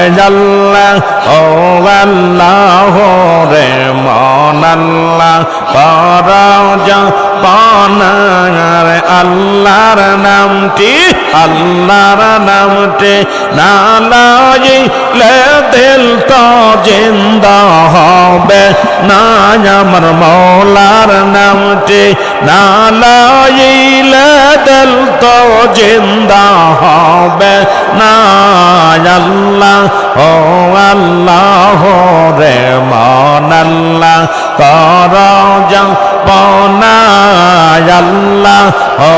রে আল্লাহ ও আল্লাহ রে মন আল্লাহ পরজ পনার আল্লাহর নামটি আল্লাহর নামটি না লাইলে দিল তো জিন্দা হবে। না আমার মৌলার নামটি না লাইলে দিল তো জিন্দা হবে। না আল্লাহ, ও আল্লাহ রে মন আল্লাহ, কর পনায় আল্লাহ, ও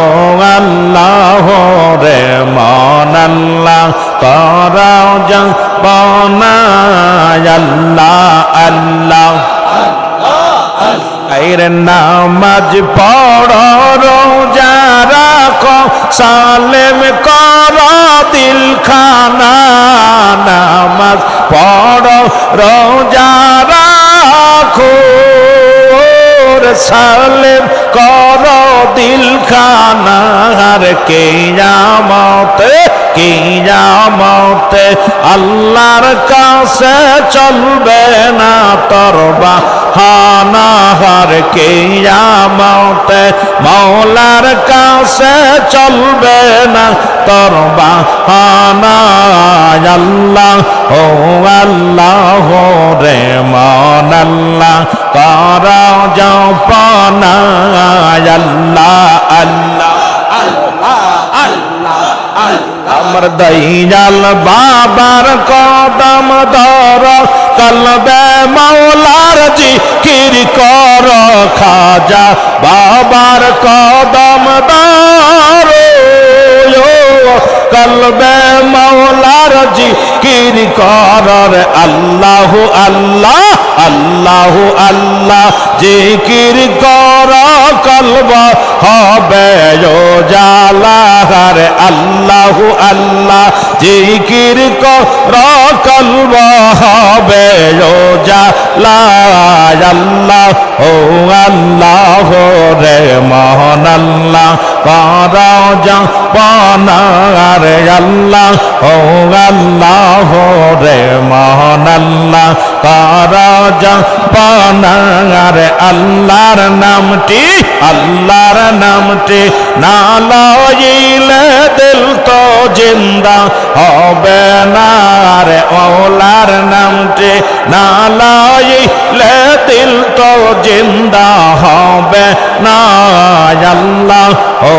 আল্লাহ রে মন আল্লাহ কর পনায় আল্লাহ আল্লাহ। এর নামাজ পড়, রোজা রাখো, সালেম কর দিল খানা নামাজ পড়, রোজা সালেম কর দিল খানা আর কে জামতে কে জামতে আল্লাহর কাছে চলবে না তরবা হানাহার কে জামতে মৌলার কাছে চলবে না তরবা হানা আল্লাহ, ও আল্লাহ রে মন আল্লাহ কর জপনা আল্লাহ আল্লাহ আমার দইজাল বাবার কদম ধর, কলবে মৌলার জিকির কর, খাজা বাবার কদম ধর। কলবে মৌলার জিকির কর আল্লাহ আল্লাহ। আল্লাহ আল্লাহ জিকির কর কলব হবে জালাহার আল্লাহ আল্লাহ জিকির কর কলব হবে জালাহ আল্লাহ, ও আল্লাহ রে মোহন আল্লাহ। কর পনার আল্লাহ, ও আল্লাহ রে মোহন আল্লাহ। কর পনার আল্লাহর নামটি আল্লাহর নামটি না লইলে দিল তো জিন্দা হবে না। রে ওলার নামটি না লইলে দিল তো জিন্দা হবে না। আল্লাহ, ও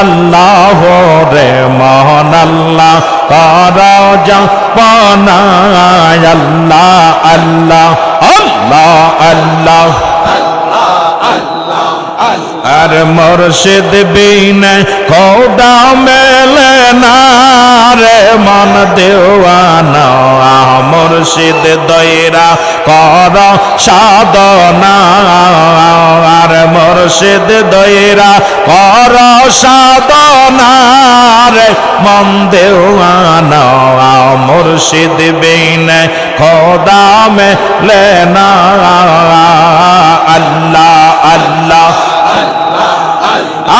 আল্লাহ, রে মোহন আল্লাহ কর পনা আল্লাহ আল্লাহ আল্লাহ আল্লাহ। আর মুর্শিদ বিন খোদা মেলে না রে মন দেওয়ানা, মুর্শিদ দৈরা কর সাধনা। আর মুর্শিদ দৈরা কর সাধনা রে মন দেওয়ানা, মুর্শিদ বিন খোদা মেলে না। আল্লাহ আল্লাহ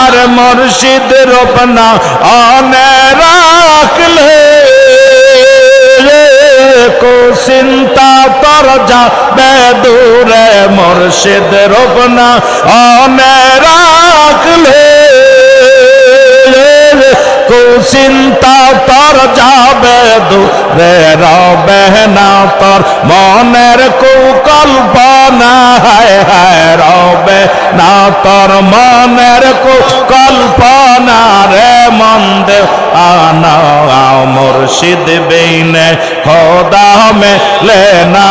আর মুর্শিদ রোপনা অনে রাখলে। কো চিন্তা তর যাবে দূরে মুর্শিদ রোপনা অনে রাখলে। কুচিন্তা তর যাবে দূরে, রবে না তোর মনের কুকল্পনা। হায় হায়, রবে না তর মনের কুকল্পনা রে। মন দেব আনা মুর্শিদ বেইনে খোদা মেলে না।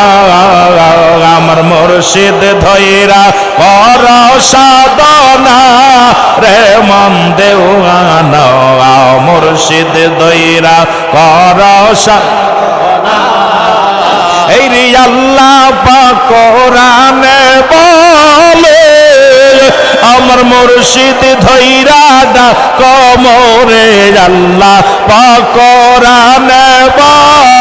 আমার মুর্শিদ ধৈরা কর সাধনা রে মন দেওয়ানা মুর্শিদ দৈরা কর এই রে আল্লাহ পাকরানে বলে আমার মুর্শিদ ধৈরা দা কমরে আল্লাহ পাকরানে বলে।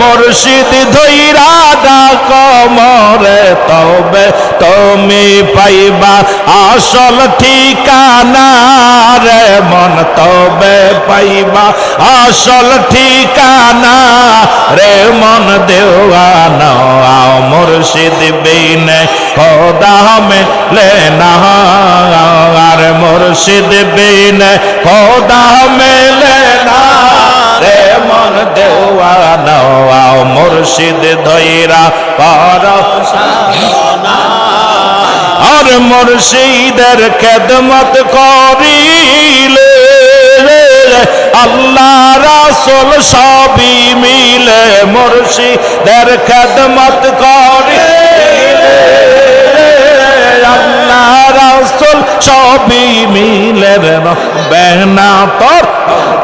মুর্শিদ ধৈরা ডাক মরে তবে তুমি পাইবা আসল ঠিকানা রে মন তবে পাইবা আসল ঠিকানা রে মন দেওয়ানা মুর্শিদ বিনে খোদা মেলে না, আর মুর্শিদ বিনে খোদা মেলে না। রে মন দেওয়ানা মুর্শিদ ধৈরা কর আর মুর্শিদের খেদমত করিলে আল্লাহ রাসুল সবই মিলে মুর্শিদের খেদমত করিলে আল্লাহ রাসুল সবই মিলে বেনা তোর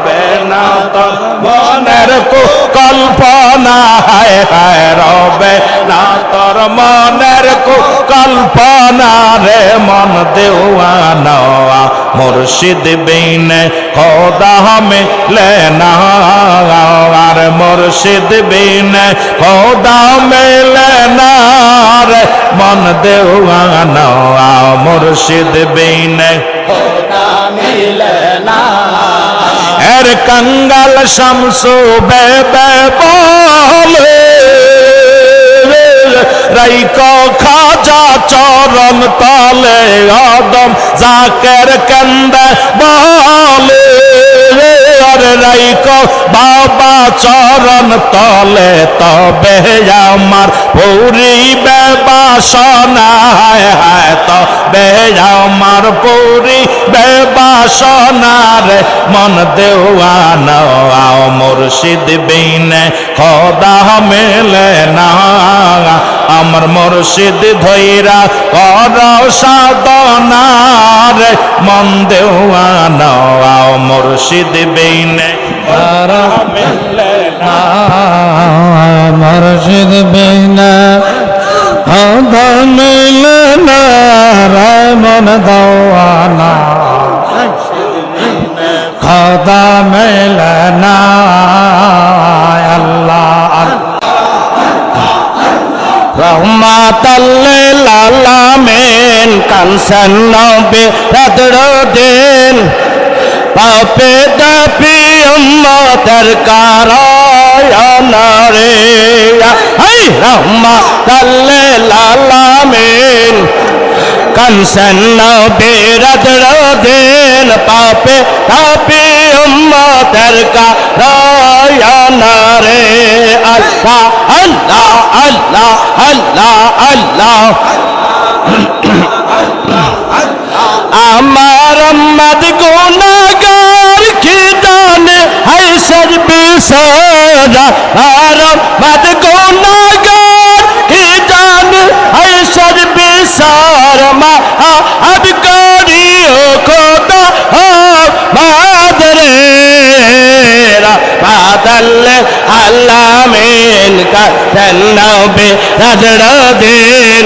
বেনা তোর মনের কো কল্পনা হায় হায় রবে না তোর মনের কো কল্পনা রে মন দেওয়ানা, মুর্শিদ বিনে খোদা মিলে না, আর মুর্শিদ বিনে খোদা মিলে না রে মন দেওয়ানা মুর্শিদ বিনে। এর কঙ্গাল শামসু বেবে বলে রাইক খাজা চরম তলে আদম জাকের কন্দে বলে। রাইক বাবা চরণ তলে, তবে আমার পূরিবে বাসনা হায় তবে আমার পূরিবে বাসনা মন দেওয়ান মুর্শিদ বিনে খোদা মেলে না। আমার মুর্শিদ ধৈরা কর সাধনা রে, মন দেওয়ানা মুর্শিদ বিনে খোদা মেলে না। মুর্শিদ মিলন রামন দওয়ানা খদা মিলন আল্লাহ রহমাতাল্লিল আলামিন কানসান নবে রাতদিন পাপে দাপি উম্মতের কারায়না রে হাই রহমাতাল্লিল আলামিন কানসান নবে রাতদিন পাপে দাপি উম্মতের কারায়না রে আল্লাহ আল্লাহ আল্লাহ আল্লাহ আল্লাহ আমার মদ গুনাগার কি জানে হাই সারা আর মদ গুনাগার আলামিন কা নবে দিন।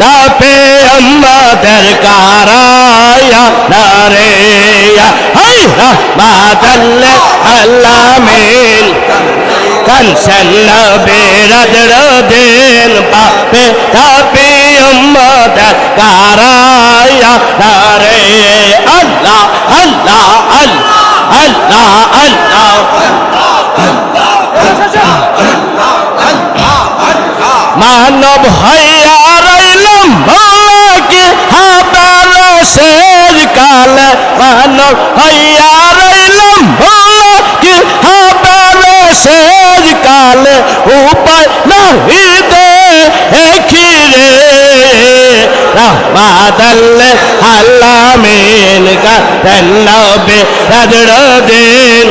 তাপে আমাদের কারায়া নারে হাই রহমাতাল আলামিন কানসান বেরাদর দিন। পাপে তাপে আমাদের কারায়া নারে আল্লাহ আল্লাহ আল্লাহ আল্লাহ। মানব হইয়া রইলাম। ভোলাকে হাতার শের কালে মানব হইয়া রইলাম। ভোলাকে হাতার শের কালে উপায় নাহি দে খিরে রহমাতাল্লে আল্লামিন কা নবে রাজড় দিন।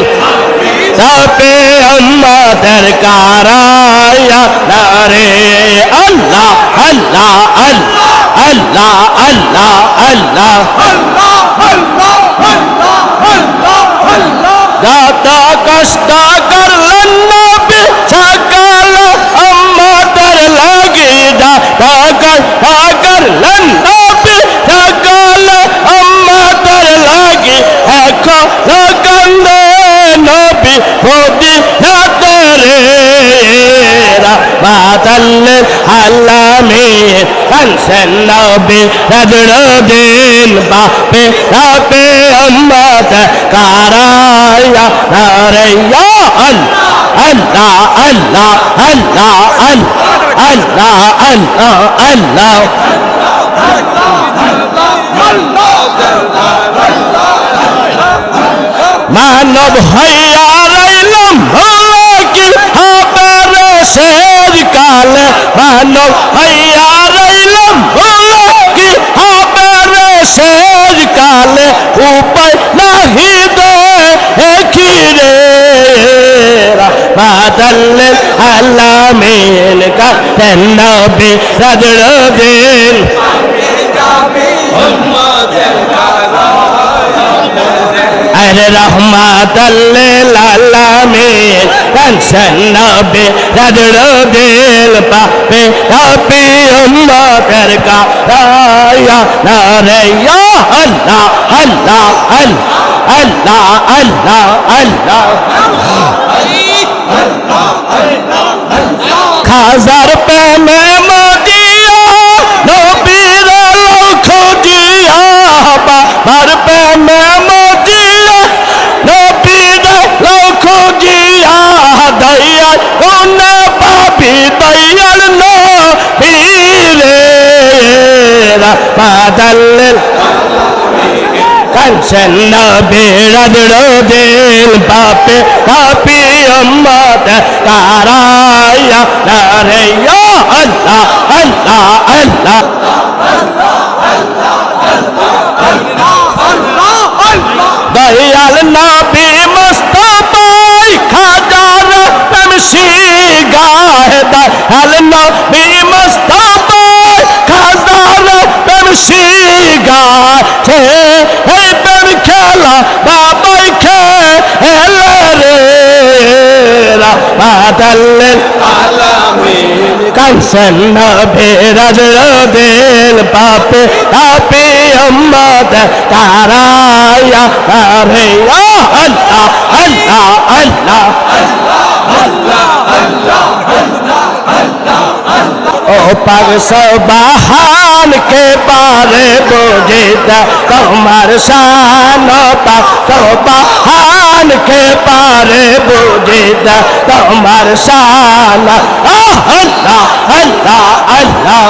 তাপে আমাদের কারায়া নারে আল্লাহ আল্লাহ আল্লাহ আল্লাহ আল্লাহ আল্লাহ। দাল্লিল আলামিন কানসেন নবী রাজরদিন বাপে রাপে উম্মত কারায়া নারায়া আল্লাহ আল্লাহ আল্লাহ আল্লাহ আল্লাহ আল্লাহ আল্লাহ মানব হইয়া রইলাম হলো কি হবে রে শের মানব হইয়া রইলাম, হলো কি হবে রে শের কালে? উপায় নাহি দে কি রে। বাদল আলামিন কা নবী, রাজর দিন। আরে রহমাতাল্লিল আলামিন কানসন নবী, রাজর দিল পাপে উম্মতের কা রায়া নারে ইয়া আল্লাহ আল্লাহ আল্লাহ আল্লাহ আল্লাহ খাজার প্রেমে মদিয়া কাঞ্চন বেড়াদড় দিল পাপে পাপি অম্মত কারায়া নারেয়া আল্লাহ আল্লাহ আল্লাহ। দয়াল নবী মুস্তাফাই খাজার তমশি গাহে দয়াল নবী মুস্তাফাই খাজার তমশি গাছে রামাদাল্লিল কাঞ্চন ভেরাজ দিল পাপে পাপে অম্মদ তারায়া রে আল্লাহ আল্লাহ আল্লাহ ও পাগ সবাহান কে পারে বোঝেতা তোমার শান পাগ সবাহান কে পারে বোঝেতা তোমার শান আহ, আল্লাহ আল্লাহ আল্লাহ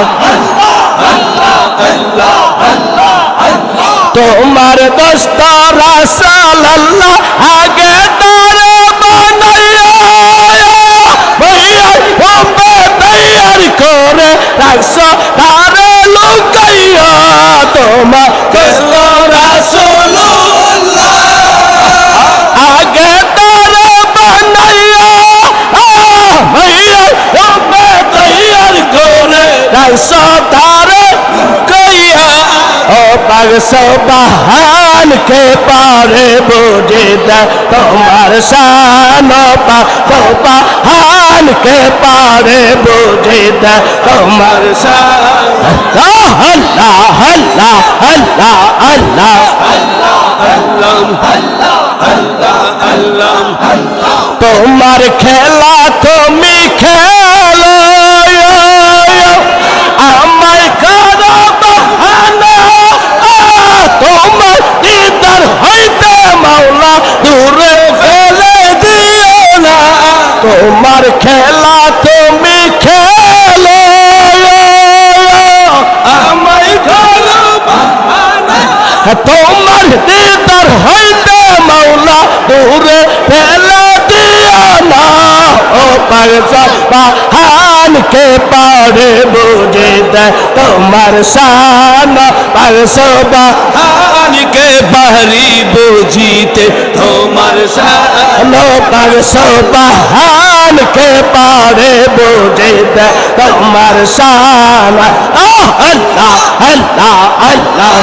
তোমার দোস্ত রাসাল আল্লাহ আগে তারে রাখছো তারে লুকাইয়া তোমার আগে তারে বানাইয়া ভইয়া তৈয়ার করে। রাখছো পাগ সবাহান কে পারে বুঝে দা তোমার শান পা সবাহান কে পারে বুঝে দা তোমার শান আল্লাহ আল্লাহ আল্লাহ আল্লাহ তোমার খেলা তুমি তোমার খেলা তুমি খেলো। করো তোমার দিদার হইতে মাওলা দূরে ফেলে দিও না। ও পাগসা পাহান কে পারে বুঝে দে তোমার শান। পাগসা পাহান বাহরি বুঝিতে তোমার শান পাগসা পাহান কে পারে বুঝিতে তোমার শান আল্লাহ আল্লাহ আল্লাহ